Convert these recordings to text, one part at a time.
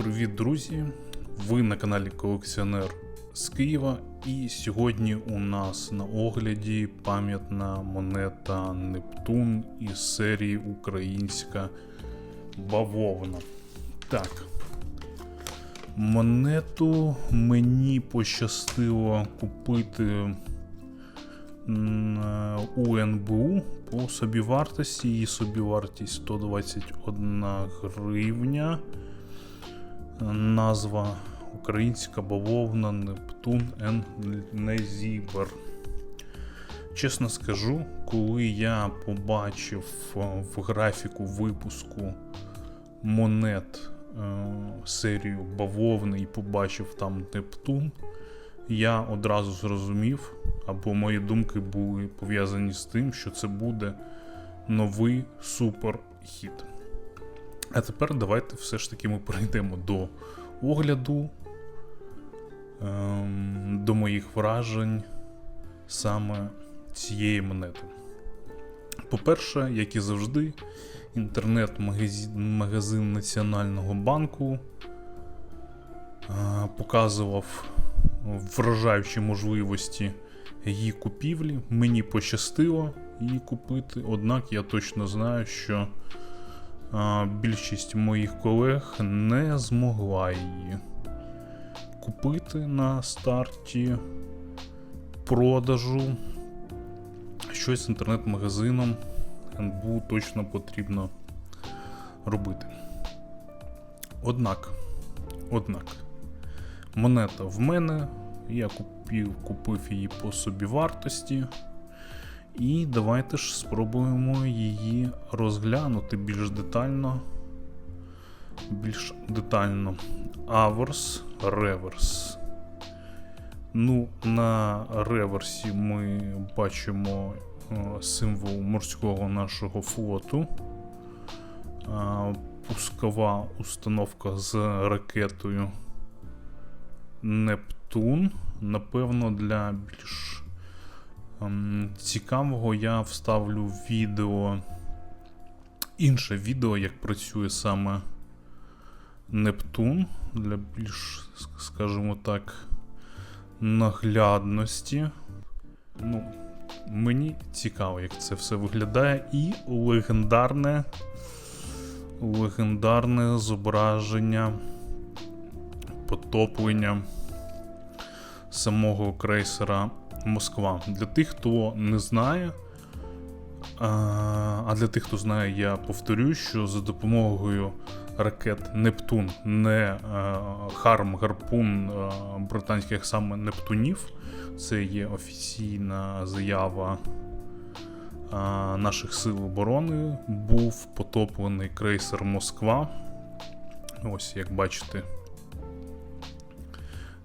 Привіт, друзі! Ви на каналі Колекціонер з Києва. І сьогодні у нас на огляді пам'ятна монета Нептун із серії Українська бавовна. Так. Монету мені пощастило купити у НБУ по собівартості. Її собівартість 121 гривня. Назва Українська бавовна Нептун Н. Незібер. Чесно скажу, коли я побачив е, в графіку випуску монет е, серію бавовни і побачив там Нептун, я одразу зрозумів, або мої думки були пов'язані з тим, що це буде новий суперхіт. А тепер давайте все ж таки ми перейдемо до огляду, ем, до моїх вражень саме цієї монети. По-перше, як і завжди, інтернет-магазин Національного банку е, показував вражаючі можливості її купівлі. Мені пощастило її купити, однак я точно знаю, що більшість моїх колег не змогла її купити на старті продажу. Щось з інтернет-магазином НБУ точно потрібно робити. Однак, однак, монета в мене, я купив, купив її по собівартості. І давайте ж спробуємо її розглянути більш детально. Більш детально. Аверс, реверс. Ну, на реверсі ми бачимо е, символ морського нашого флоту. Пускова установка з ракетою Нептун. Напевно, для більш цікавого я вставлю відео. Інше відео, як працює саме Нептун для більш, скажімо так, наглядності. Ну, мені цікаво, як це все виглядає. І легендарне, легендарне зображення потоплення самого крейсера Москва. Для тих, хто не знає, а для тих, хто знає, я повторю, що за допомогою ракет Нептун, не Харм, Гарпун британських саме Нептунів. Це є офіційна заява наших сил оборони. Був потоплений крейсер Москва. Ось, як бачите,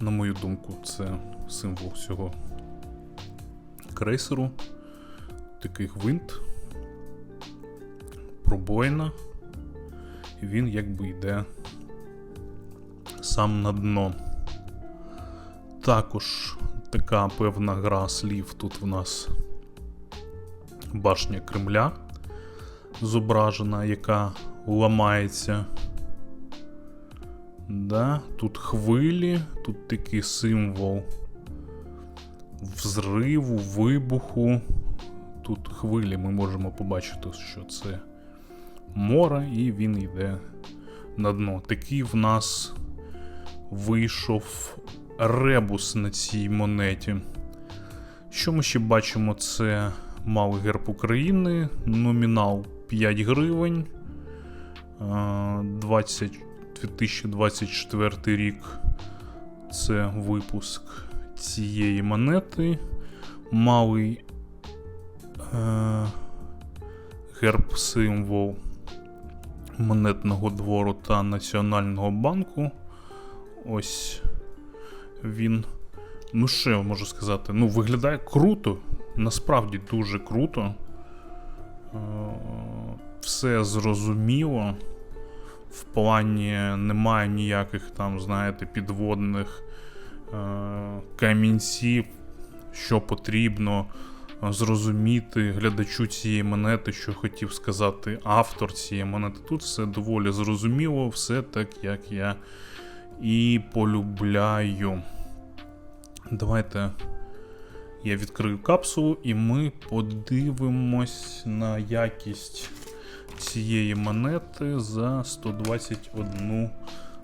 на мою думку, це символ цього крейсеру. Такий гвинт, пробоїна, і він якби йде сам на дно. Також така певна гра слів тут в нас башня Кремля зображена, яка ламається. Да, Тут хвилі, тут такий символ взриву, вибуху. Тут хвилі ми можемо побачити, що це море, і він йде на дно. Такий в нас вийшов ребус на цій монеті. Що ми ще бачимо? Це малий герб України, номінал 5 гривень. 20, 2024 рік це випуск цієї монети. Малий е, герб символ монетного двору та Національного банку. Ось він. Ну, що я можу сказати? Ну, виглядає круто, насправді дуже круто. Е, все зрозуміло. В плані немає ніяких там, знаєте, підводних камінців, що потрібно зрозуміти глядачу цієї монети, що хотів сказати автор цієї монети. Тут все доволі зрозуміло, все так, як я і полюбляю. Давайте я відкрию капсулу, і ми подивимось на якість цієї монети за 121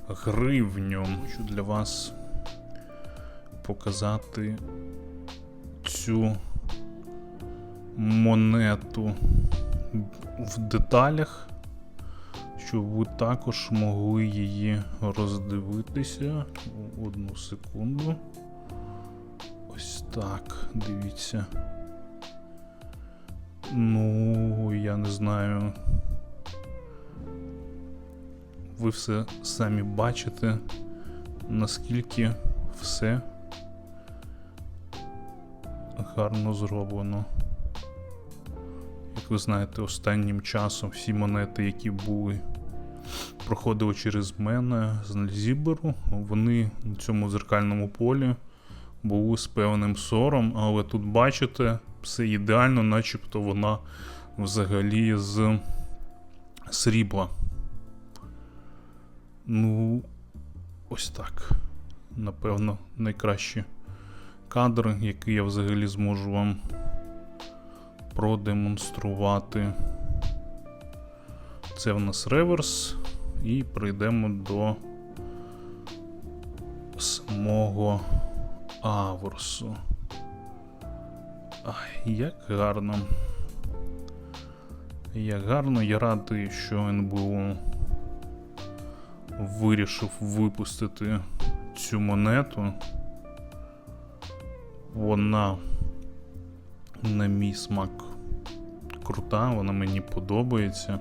гривню. Хочу для вас показати цю монету в деталях, щоб ви також могли її роздивитися. Одну секунду. Ось так, дивіться. Ну, я не знаю. Ви все самі бачите, наскільки все гарно зроблено. Як ви знаєте, останнім часом всі монети, які були, проходили через мене з Нальзіберу, вони на цьому зеркальному полі були з певним сором, але тут бачите, все ідеально, начебто вона взагалі з срібла. Ну, ось так. Напевно, найкращі кадри, які я взагалі зможу вам продемонструвати. Це в нас реверс, і прийдемо до самого аверсу. Ай, як гарно. Як гарно, я радий, що НБУ вирішив випустити цю монету. Вона на мій смак крута, вона мені подобається.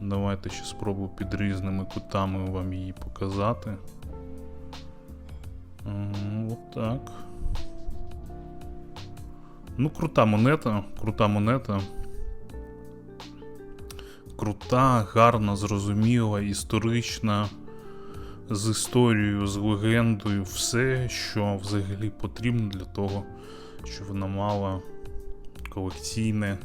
Давайте ще спробую під різними кутами вам її показати. От так. Ну, крута монета, крута монета. Крута, гарна, зрозуміла, історична, з історією, з легендою, все, що взагалі потрібно для того, щоб вона мала колекційне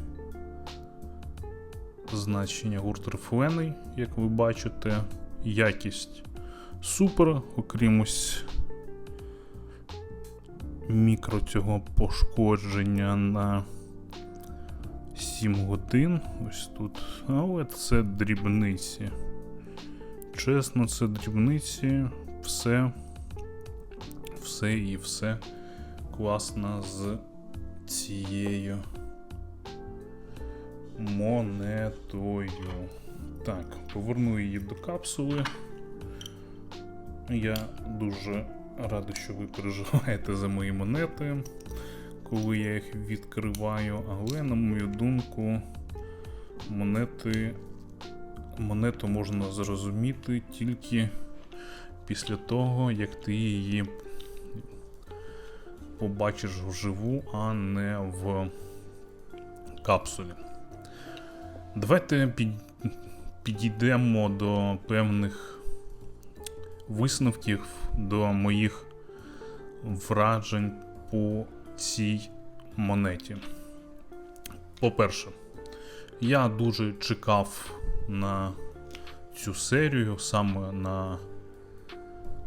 значення гурт рифлений, як ви бачите. Якість супер, окрім ось мікро цього пошкодження на 7 годин. Ось тут. Але це дрібниці. Чесно, це дрібниці. Все. Все і все класно з цією монетою. Так, поверну її до капсули. Я дуже радий, що ви переживаєте за мої монети, коли я їх відкриваю, але, на мою думку, монети, монету можна зрозуміти тільки після того, як ти її побачиш вживу, а не в капсулі. Давайте підійдемо до певних висновків, до моїх вражень по цій монеті. По-перше, я дуже чекав на цю серію, саме на,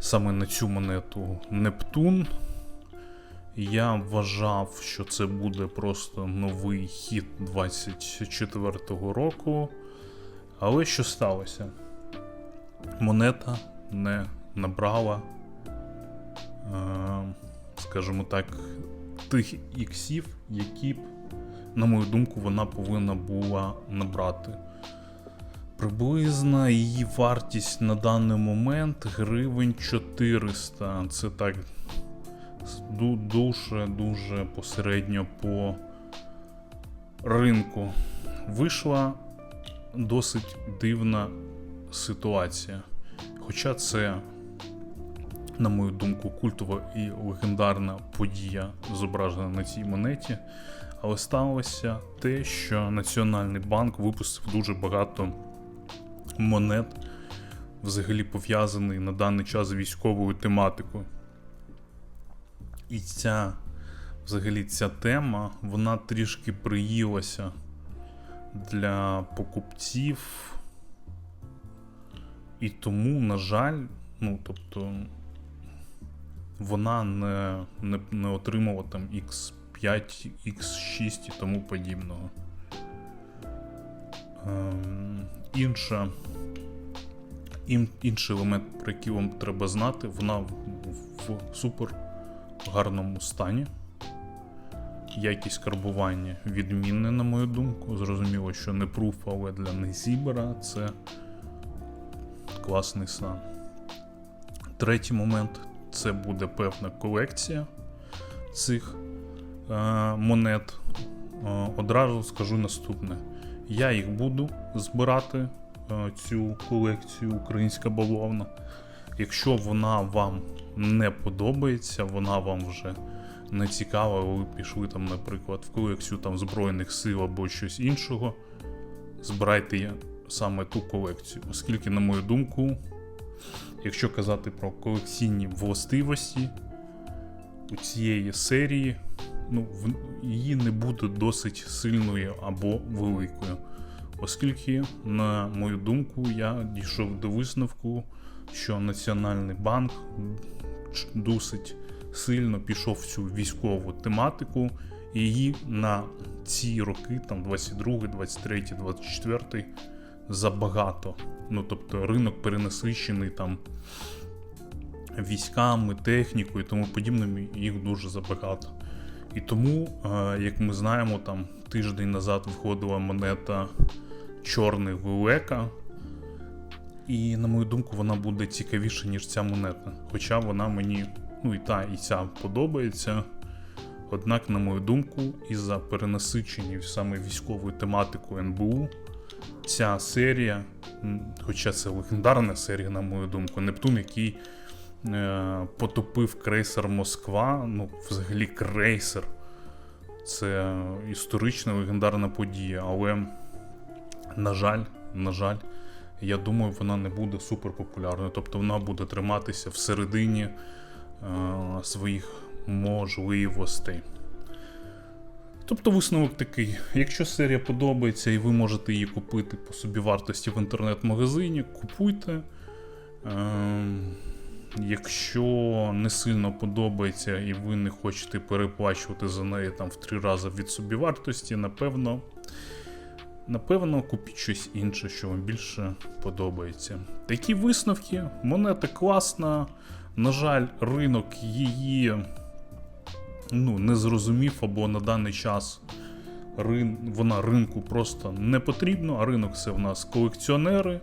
саме на цю монету Нептун. Я вважав, що це буде просто новий хід 24-го року. Але що сталося? Монета не набрала, е, скажімо так, тих іксів, які б, на мою думку, вона повинна була набрати. Приблизна її вартість на даний момент гривень 400. Це так дуже дуже посередньо по ринку. Вийшла досить дивна ситуація. Хоча це, на мою думку, культова і легендарна подія, зображена на цій монеті. Але сталося те, що Національний банк випустив дуже багато монет, взагалі пов'язаний на даний час з військовою тематикою. І ця взагалі ця тема, вона трішки приїлася для покупців. І тому, на жаль, ну, тобто, вона не, не, не отримала там X5, X6 і тому подібного. Ем, інша, інший елемент, про який вам треба знати, вона в, в супер гарному стані. Якість карбування відмінна, на мою думку. Зрозуміло, що не пруф, але для незібера це класний стан. Третій момент це буде певна колекція цих е, монет. Е, одразу скажу наступне: я їх буду збирати, е, цю колекцію Українська бавовна. Якщо вона вам не подобається, вона вам вже не цікава, ви пішли там, наприклад, в колекцію там, Збройних сил або щось іншого, збирайте саме ту колекцію. Оскільки, на мою думку, якщо казати про колекційні властивості у цієї серії, ну, її не буде досить сильною або великою. Оскільки, на мою думку, я дійшов до висновку, що Національний банк досить сильно пішов в цю військову тематику, і її на ці роки, там 22, 23, 24, забагато. Ну тобто ринок перенасичений там військами, технікою і тому подібним, їх дуже забагато. І тому, е, як ми знаємо, там тиждень назад виходила монета чорний Вилека. І, на мою думку, вона буде цікавіша, ніж ця монета. Хоча вона мені, ну і та, і ця подобається. Однак, на мою думку, із-за перенасичення саме військовою тематикою НБУ, ця серія, хоча це легендарна серія, на мою думку, Нептун, який потопив крейсер Москва, ну, взагалі крейсер. Це історична легендарна подія, але, на жаль, на жаль, я думаю, вона не буде суперпопулярною. Тобто вона буде триматися всередині е, своїх можливостей. Тобто висновок такий: якщо серія подобається і ви можете її купити по собівартості в інтернет-магазині, купуйте. Ем, Якщо не сильно подобається і ви не хочете переплачувати за неї там в три рази від собівартості, напевно, напевно, купіть щось інше, що вам більше подобається. Такі висновки, монета класна. На жаль, ринок її ну, не зрозумів або на даний час рин... вона ринку просто не потрібна, а ринок це в нас колекціонери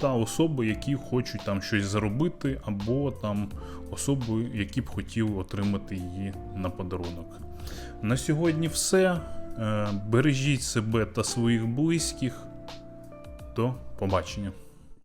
та особи, які хочуть там щось заробити, або там особи, які б хотіли отримати її на подарунок. На сьогодні все. Е, Бережіть себе та своїх близьких. До побачення.